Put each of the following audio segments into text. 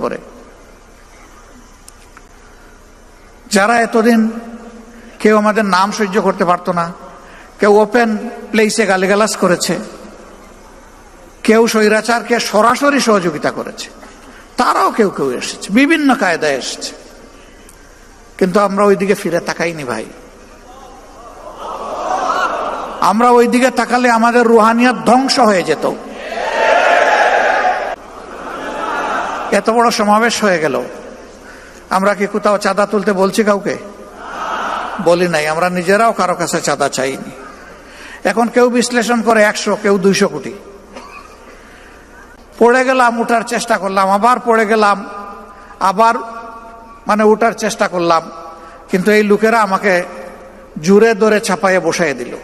পরে। যারা এতদিন কেউ আমাদের নাম সহ্য করতে পারতো না, কেউ ওপেন প্লেসে গালিগালাজ করেছে, কেউ স্বৈরাচারকে সরাসরি সহযোগিতা করেছে, তারাও কেউ কেউ এসেছে, বিভিন্ন কায়দায় এসেছে। কিন্তু আমরা ওইদিকে ফিরে তাকাইনি ভাই। আমরা ওইদিকে তাকালে আমাদের রুহানিয়াত ধ্বংস হয়ে যেত। এত বড় সমাবেশ হয়ে গেল। আমরা কি কোথাও চাঁদা তুলতে বলছি কাউকে? বলি নাই, আমরা নিজেরাও কারও কাছে চাঁদা চাইনি। এখন কেউ বিশ্লেষণ করে একশো, কেউ দুইশো কোটি। পড়ে গেলাম, উঠার চেষ্টা করলাম, আবার পড়ে গেলাম, আবার মানে উঠার চেষ্টা করলাম, কিন্তু এই লোকেরা আমাকে জুড়ে দরে ছাপাইয়ে বসাই দিল।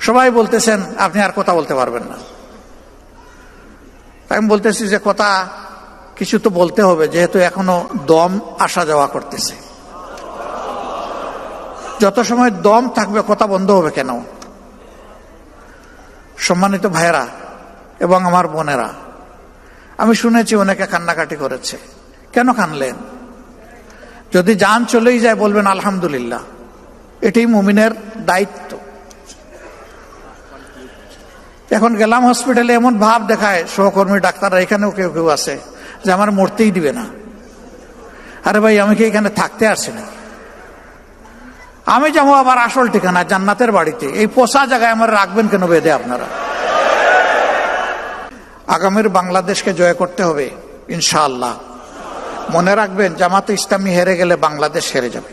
সবাই বলতেছেন, আপনি আর কথা বলতে পারবেন না। আমি বলতেছি যে কথা কিছু তো বলতে হবে, যেহেতু এখনও দম আসা যাওয়া করতেছে। যত সময় দম থাকবে, কথা বন্ধ হবে কেন? সম্মানিত ভাইয়েরা এবং আমার বোনেরা, আমি শুনেছি অনেকে কান্নাকাটি করেছে। কেন কানলেন? যদি যান চলেই যায়, বলবেন আলহামদুলিল্লাহ। এটাই মুমিনের দায়িত্ব। এখন গেলাম হসপিটালে এমন ভাব দেখায়, সহকর্মী, ডাক্তাররা, এখানেও কেউ কেউ আছে। যে আমার মরতেই দিবে না। আরে ভাই, আমি কি এখানে থাকতে আসছি না? আমি যাব আবার আসল ঠিকানা, জান্নাতের বাড়িতে। এই পোষা জায়গায় আমার রাখবেন কেন বেদে আপনারা? আগামীর বাংলাদেশকে জয় করতে হবে, ইনশাআল্লাহ। মনে রাখবেন, জামাতে ইসলামী হেরে গেলে বাংলাদেশ হেরে যাবে।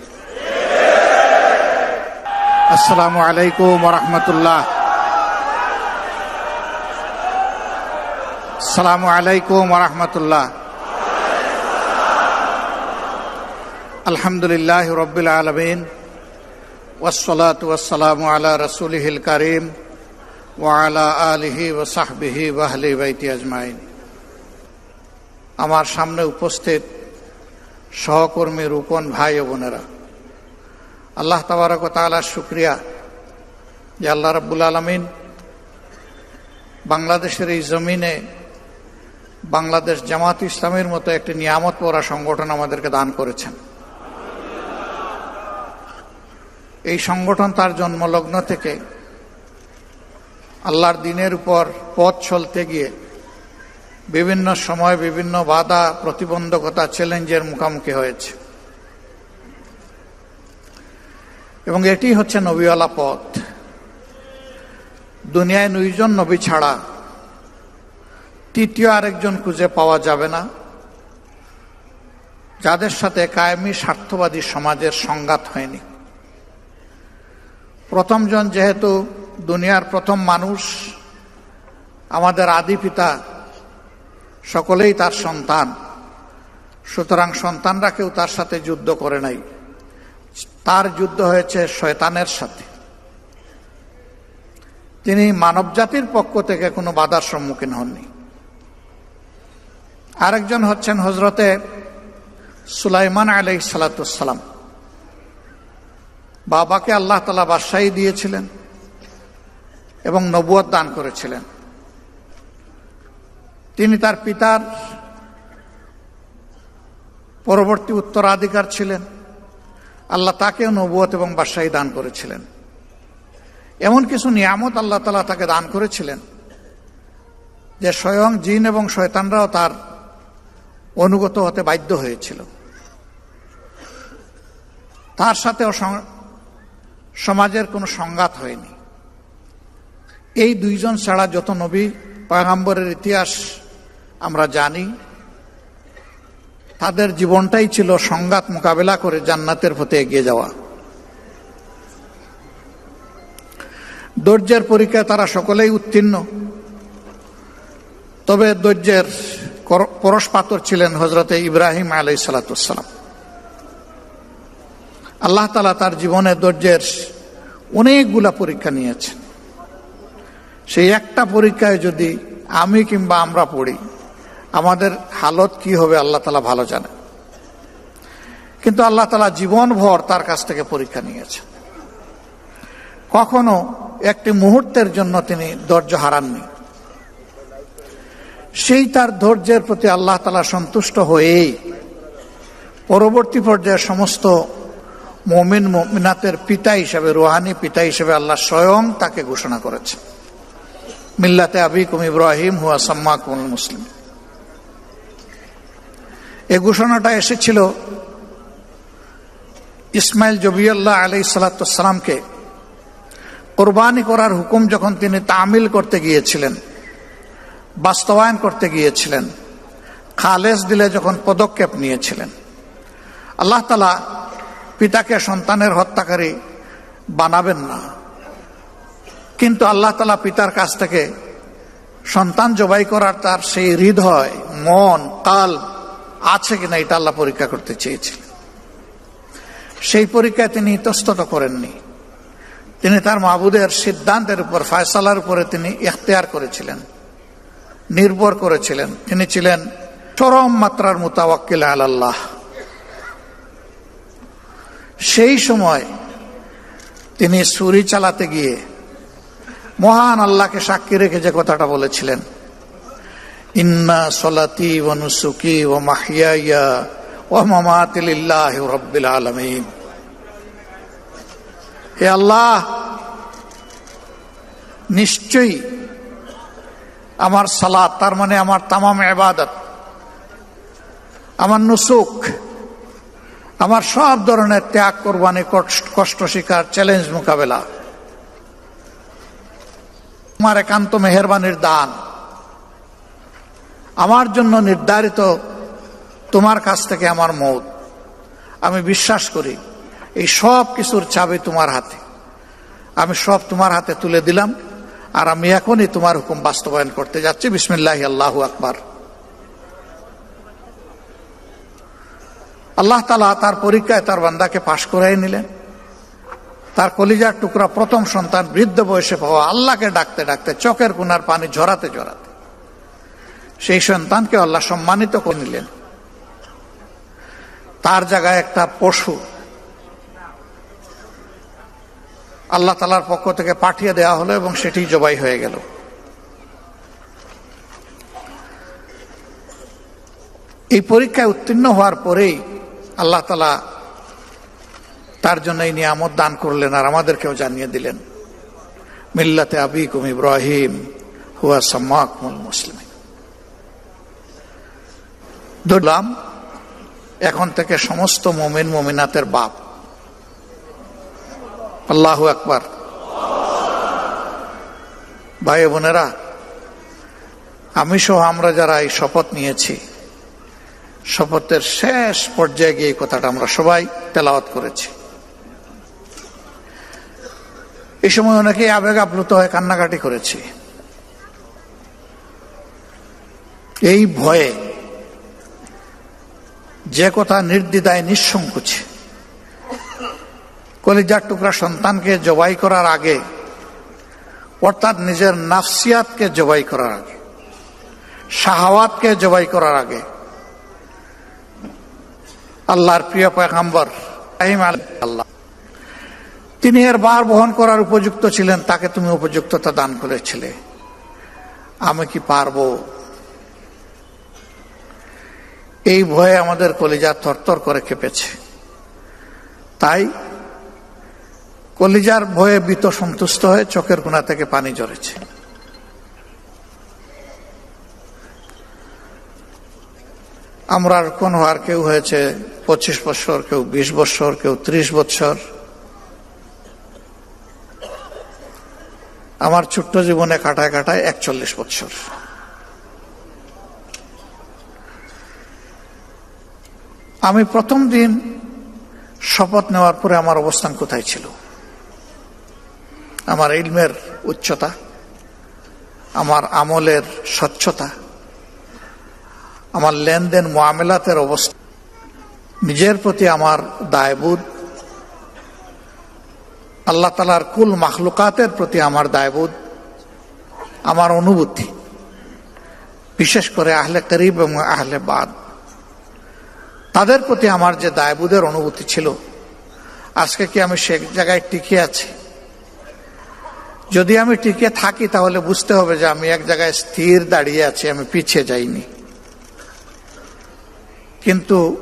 আসসালামু আলাইকুম রহমতুল্লাহ। আসসালামু আলাইকুম রহমতুল্লাহ। আলহামদুলিল্লাহ রবিল আলমিন ওসলাত ওসালাম আলা রসুলহিল করিম ওয়ালা আলিহি ওসাহবিহি ওয়াহলি বাইতি আজমাইন। আমার সামনে উপস্থিত সহকর্মী রূপন ভাই ও বোনেরা, আল্লাহ তাবারক তালার শুক্রিয়া যে আল্লাহ রব্বুল আলমিন বাংলাদেশের এই জমিনে বাংলাদেশ জামাত ইসলামের মতো একটি নিয়ামত পড়া সংগঠন আমাদেরকে দান করেছেন। এই সংগঠন তার জন্মলগ্ন থেকে আল্লাহর দিনের উপর পথ চলতে গিয়ে বিভিন্ন সময় বিভিন্ন বাধা, প্রতিবন্ধকতা, চ্যালেঞ্জের মুখোমুখি হয়েছে। এবং এটি হচ্ছে নবীওয়ালা পথ। দুনিয়ায় দুইজন নবী ছাড়া তৃতীয় আরেকজন খুঁজে পাওয়া যাবে না। যাদের সাথে কায়েমি স্বার্থবাদী সমাজের সংঘাত হয়নি। প্রথমজন যেহেতু দুনিয়ার প্রথম মানুষ, আমাদের আদি পিতা সকলেই তার সন্তান। সুতরাং সন্তানরা কেউ তার সাথে যুদ্ধ করে নাই। তার যুদ্ধ হয়েছে শয়তানের সাথে। তিনি মানবজাতির পক্ষ থেকে কোনো বাধার সম্মুখীন হননি। আরেকজন হচ্ছেন হজরতে সুলাইমান আলাই সালাতাম বাবাকে আল্লাহ তালা বাদশাহী দিয়েছিলেন এবং নবুয় দান করেছিলেন। তিনি তার পিতার পরবর্তী উত্তরাধিকার ছিলেন। আল্লাহ তাকেও নবুয়ত এবং বাদশাহী দান করেছিলেন। এমন কিছু নিয়ামত আল্লাহ তালা তাকে দান করেছিলেন যে স্বয়ং জিন এবং শয়তানরাও তার অনুগত হতে বাধ্য হয়েছিল। তার সাথেও সমাজের কোনো সংঘাত হয়নি। এই দুইজন ছাড়া যত নবী পয়গাম্বরের ইতিহাস আমরা জানি, তাদের জীবনটাই ছিল সংঘাত মোকাবেলা করে জান্নাতের পথে এগিয়ে যাওয়া। ধৈর্যের পরীক্ষায় তারা সকলেই উত্তীর্ণ, তবে ধৈর্যের পরশ পাতর ছিলেন হজরতে ইব্রাহিম আলাই সালাতাম আল্লাহ তালা তার জীবনে ধৈর্যের অনেকগুলা পরীক্ষা নিয়েছেন। সেই একটা পরীক্ষায় যদি আমি কিংবা আমরা পড়ি, আমাদের হালত কি হবে আল্লাহ তালা ভালো জানে কিন্তু আল্লাহ তালা জীবনভর তার কাছ থেকে পরীক্ষা নিয়েছেন। কখনো একটি মুহূর্তের জন্য তিনি ধৈর্য হারাননি। সেই তার ধৈর্যের প্রতি আল্লাহ তালা সন্তুষ্ট হয়েই পরবর্তী পর্যায়ে সমস্ত মমিন মমিনাতের পিতা হিসেবে, রুহানি পিতা হিসেবে আল্লাহ স্বয়ং তাকে ঘোষণা করেছে মিল্লাতে আবিকুম ইব্রাহিম হুয়া সাম্মা কুমুল মুসলিম। এ ঘোষণাটা এসেছিল ইসমাইল জবিউল্লাহ আলাই সালাতামকে কোরবানি করার হুকুম যখন তিনি তামিল করতে গিয়েছিলেন বাস্তবায়ন করতে গিয়েছিলেন। খালেজ দিলে যখন পদক্ষেপ নিয়েছিলেন। আল্লাহ তালা পিতাকে, সন্তানের হত্যাকারী বানাবেন না। কিন্তু আল্লাহ তালা পিতার কাছ থেকে সন্তান জবাই করার তার সেই হৃদয়, মন, কাল আছে কিনা এটা আল্লাহ পরীক্ষা করতে চেয়েছিলেন। সেই পরীক্ষায় তিনি ইতস্তত করেননি। তিনি তার মাহবুদের সিদ্ধান্তের উপর, ফয়সালার উপরে তিনি ইখতিয়ার করেছিলেন। নির্ভর করেছিলেন। তিনি ছিলেন চরম মাত্রার মোতাবাক্কিল আল্লাহ সেই সময় তিনি সুরি চালাতে গিয়ে মহান আল্লাহকে সাক্ষী রেখে যে কথাটা বলেছিলেন, ইন্না সলাতি ও নুসুকি ও মাহিয়া ও মামাতিল্লাহ রব্বিল আলমিন। হে আল্লাহ, নিশ্চয়ই আমার সালাদ তার মানে আমার তামাম এবাদত আমার নুসুক, আমার সব ধরনের ত্যাগ, কোরবানি, কষ্ট শিকার চ্যালেঞ্জ মোকাবেলা। আমার একান্ত মেহরবানির দান। আমার জন্য নির্ধারিত তোমার কাছ থেকে আমার মত। আমি বিশ্বাস করি, এই সব কিছুর চাবি তোমার হাতে। আমি সব তোমার হাতে তুলে দিলাম। আর আমি এখনই তোমার হুকুম বাস্তবায়ন করতে যাচ্ছি। বিসমিল্লাহ, আল্লাহ আকবার। আল্লাহ তালা তার পরীক্ষায় তার বান্দাকে পাশ করাই নিলেন। তার কলিজার টুকরা প্রথম সন্তান বৃদ্ধ বয়সে পাওয়া আল্লাহকে ডাকতে ডাকতে, চোখের কুনার পানি ঝরাতে ঝরাতে সেই সন্তানকে আল্লাহ সম্মানিত করে নিলেন। তার জায়গায় একটা পশু আল্লাহ তালার পক্ষ থেকে পাঠিয়ে দেওয়া হলো এবং সেটি জবাই হয়ে গেল। এই পরীক্ষায় উত্তীর্ণ হওয়ার পরেই আল্লাহ তালা তার জন্য এই নিয়ামত দান করলেন আর আমাদেরকেও জানিয়ে দিলেন। মিল্লাতে আবিকুম ইব্রাহিম হুয়া সাম্মাকুল মুসলিম ধরলাম, এখন থেকে সমস্ত মমিন, মমিনাতের বাপ। আল্লাহ আকবার। ভাই বোনেরা আমি সহ আমরা যারা এই শপথ নিয়েছি, শপথের শেষ পর্যায়ে গিয়ে কথাটা আমরা সবাই তেলাওয়াত করেছি। এই সময় অনেকেই আবেগ আপ্লুত হয়ে কান্নাকাটি করেছি। এই ভয়ে যে কথা নির্দ্বিধায় নিঃসংকোচে কলিজার টুকরা সন্তানকে জবাই করার আগে, অর্থাৎ নিজের নাফসিয়াতকে জবাই করার আগে, শাহাওয়াতকে জবাই করার আগে, আল্লাহর প্রিয় পয়গাম্বর আল্লাহ তিনি এর বার বহন করার উপযুক্ত ছিলেন, তাকে তুমি উপযুক্ততা দান করেছিলে। আমি কি পারব? এই ভয়ে আমাদের কলিজা থরথর করে কেঁপেছে তাই কলিজার ভয়ে বিত সন্তুষ্ট হয়ে চোখের কোনা থেকে পানি ঝরেছে। আমরা কোন হওয়ার কেউ হয়েছে, পঁচিশ বছর কেউ বিশ বছর কেউ ত্রিশ বছর আমার ছোট্ট জীবনে কাটায় কাটায় একচল্লিশ বছর আমি প্রথম দিন শপথ নেওয়ার পরে আমার অবস্থান কোথায় ছিল? আমার ইলমের উচ্চতা, আমার আমলের স্বচ্ছতা, আমার লেনদেন মোয়ামেলাতের অবস্থা, নিজের প্রতি আমার দায়বোধ, আল্লাহ তালার কুল মাখলুকাতের প্রতি আমার দায়বোধ, আমার অনুভূতি, বিশেষ করে আহলে করিব এবং আহলে বাদ। তাদের প্রতি আমার যে দায়বোধের অনুভূতি ছিল, আজকে কি আমি সে জায়গায় টিকে আছি? যদি আমি টিকে থাকি, তাহলে বুঝতে হবে যে আমি এক জায়গায় স্থির দাঁড়িয়ে আছি, আমি পিছিয়ে যাইনি। কিন্তু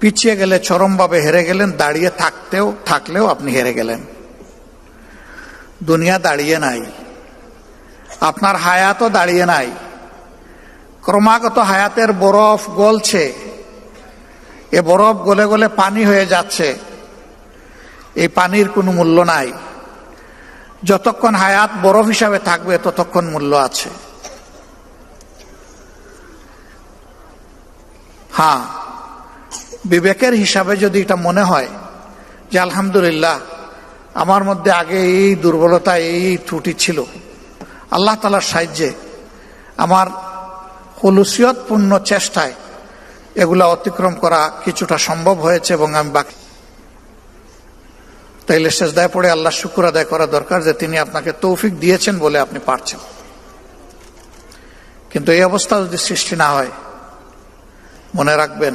পিছিয়ে গেলে, চরমভাবে হেরে গেলেন, দাঁড়িয়ে থাকতেও, থাকলেও আপনি হেরে গেলেন। দুনিয়া দাঁড়িয়ে নাই। আপনার হায়াতও দাঁড়িয়ে নাই। ক্রমাগত হায়াতের বরফ গলছে। এ বরফ গলে গলে পানি হয়ে যাচ্ছে। এই পানির কোনো মূল্য নাই। যতক্ষণ হায়াত বরফ হিসাবে থাকবে, ততক্ষণ মূল্য আছে। হ্যাঁ বিবেকের হিসাবে যদি এটা মনে হয় যে আলহামদুলিল্লাহ, আমার মধ্যে আগে এই দুর্বলতা, এই ত্রুটি ছিল, আল্লাহ তালার সাহায্যে আমার হলুসিয়তপূর্ণ চেষ্টায় এগুলা অতিক্রম করা কিছুটা সম্ভব হয়েছে এবং আমি বাকি তাইলে শেষদায় পড়ে আল্লাহ শুকুর আদায় করা দরকার যে তিনি আপনাকে তৌফিক দিয়েছেন বলে আপনি পারছেন। কিন্তু এই অবস্থা যদি সৃষ্টি না হয়, মনে রাখবেন